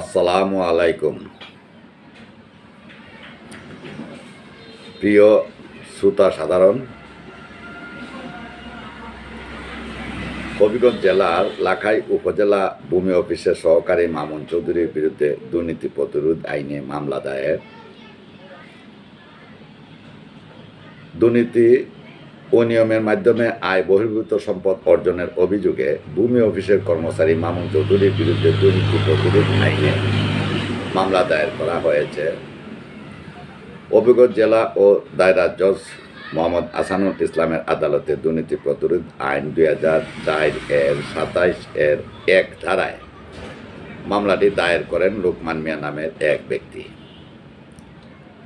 আসসালামু আলাইকুম। প্রিয় শ্রোতা সাধারণ, হবিগঞ্জ জেলার লাখাই উপজেলা ভূমি অফিসের সহকারী মামুন চৌধুরীর বিরুদ্ধে দুর্নীতি প্রতিরোধ আইনে মামলা দায়ের। দুর্নীতি অনিয়মের মাধ্যমে আয় বহির্ভূত সম্পদ অর্জনের অভিযোগে ভূমি অফিসের কর্মচারী মামুন চৌধুরীর বিরুদ্ধে দুর্নীতি প্রতিরোধ আইনে মামলা দায়ের করা হয়েছে। অভিজ্ঞ জেলা ও দায়রা জজ মোহাম্মদ আসানুল ইসলামের আদালতে দুর্নীতি প্রতিরোধ আইন দুই হাজার চার এর সাতাইশ এর এক ধারায় মামলাটি দায়ের করেন লোকমান মিয়া নামের এক ব্যক্তি।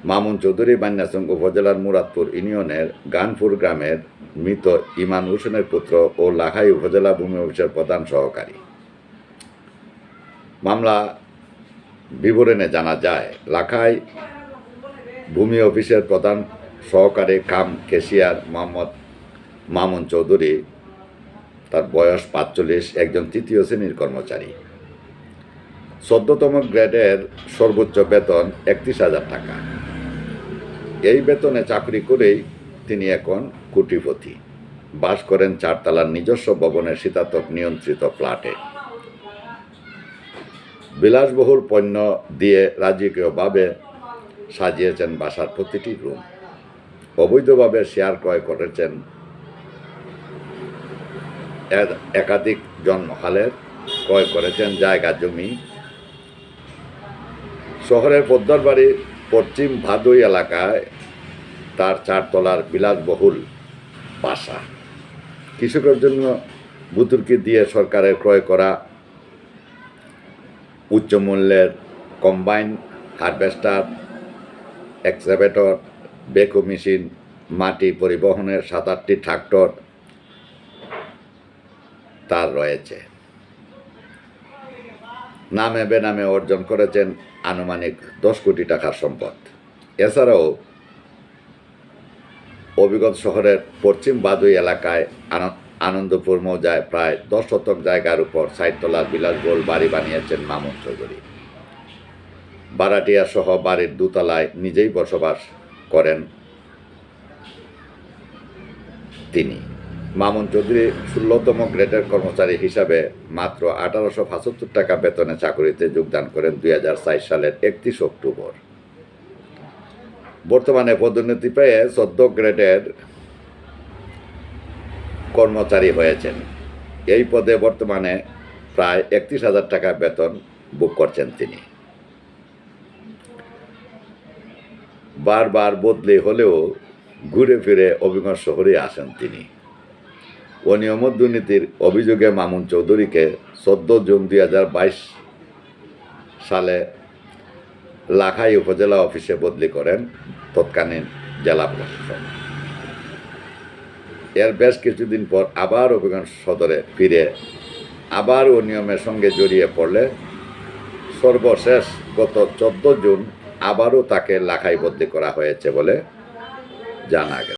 মামুন চৌধুরী বান্যাসং উপজেলার মুরাদপুর ইউনিয়নের গানপুর গ্রামের মৃত ইমান হোসেনের পুত্র ও লাখাই উপজেলা ভূমি অফিসের প্রধান সহকারী। মামলা বিবরণে জানা যায়, লাখাই ভূমি অফিসের প্রধান সহকারী কাম কেশিয়ার মোহাম্মদ মামুন চৌধুরী, তার বয়স পাঁচচল্লিশ, একজন তৃতীয় শ্রেণির কর্মচারী। চোদ্দতম গ্রেডের সর্বোচ্চ বেতন একত্রিশ হাজার টাকা। এই বেতনে চাকরি করেই তিনি এখন কোটিপতি। বাস করেন চারতলার নিজস্ব ভবনের শীতাতপ নিয়ন্ত্রিত ফ্ল্যাটে। বিলাসবহুল পণ্য দিয়ে রাজকীয়ভাবে সাজিয়েছেন বাসার প্রতিটি রুম। অবৈধভাবে শেয়ার ক্রয় করেছেন একাধিক জন্মহালের, ক্রয় করেছেন জায়গা জমি। শহরের পদ্মারবাড়ির পশ্চিম ভাদুই এলাকায় তার চারতলার বিলাসবহুল বাসা। কৃষকের জন্য বুতুর্কি দিয়ে সরকারের ক্রয় করা, উচ্চ মূল্যের combine harvester excavator backhoe machine, মাটি পরিবহনের সাত আটটি ট্রাক্টর তার রয়েছে। নামে বেনামে অর্জন করেছেন আনুমানিক দশ কোটি টাকার সম্পদ। এছাড়াও অবিগত শহরের পশ্চিম বাদুই এলাকায় আন- আনন্দপুর মৌজায় প্রায় দশ শতক জায়গার উপর সাইতলার বিলাসবহুল বাড়ি বানিয়েছেন মামুন চৌধুরী। বারাটিয়া সহ বাড়ির দোতলায় নিজেই বসবাস করেন তিনি। মামুন চৌধুরী ষোলোতম গ্রেডের কর্মচারী হিসাবে মাত্র আঠারোশো পঁচাত্তর টাকা বেতনে চাকরিতে যোগদান করেন দুই সালের একত্রিশ অক্টোবর। বর্তমানে পদোন্নতি পেয়ে চোদ্দ গ্রেডের কর্মচারী হয়েছেন। এই পদে বর্তমানে প্রায় একত্রিশ হাজার টাকা বেতন বুক করছেন তিনি। বারবার বদলি হলেও ঘুরে ফিরে অভিজ্ঞ শহরে আসেন তিনি। অনিয়ম দুর্নীতির অভিযোগে মামুন চৌধুরীকে চোদ্দ জুন দুই হাজার বাইশ সালে লাখাই উপজেলা অফিসে বদলি করেন তৎকালীন জেলা প্রশাসন এর বেশ কিছুদিন পর আবার অভিজ্ঞান সদরে ফিরে, আবার অনিয়মের সঙ্গে জড়িয়ে পড়লে সর্বশেষ গত চোদ্দ জুন আবারও তাকে লাখাই বদলি করা হয়েছে বলে জানা গেছে।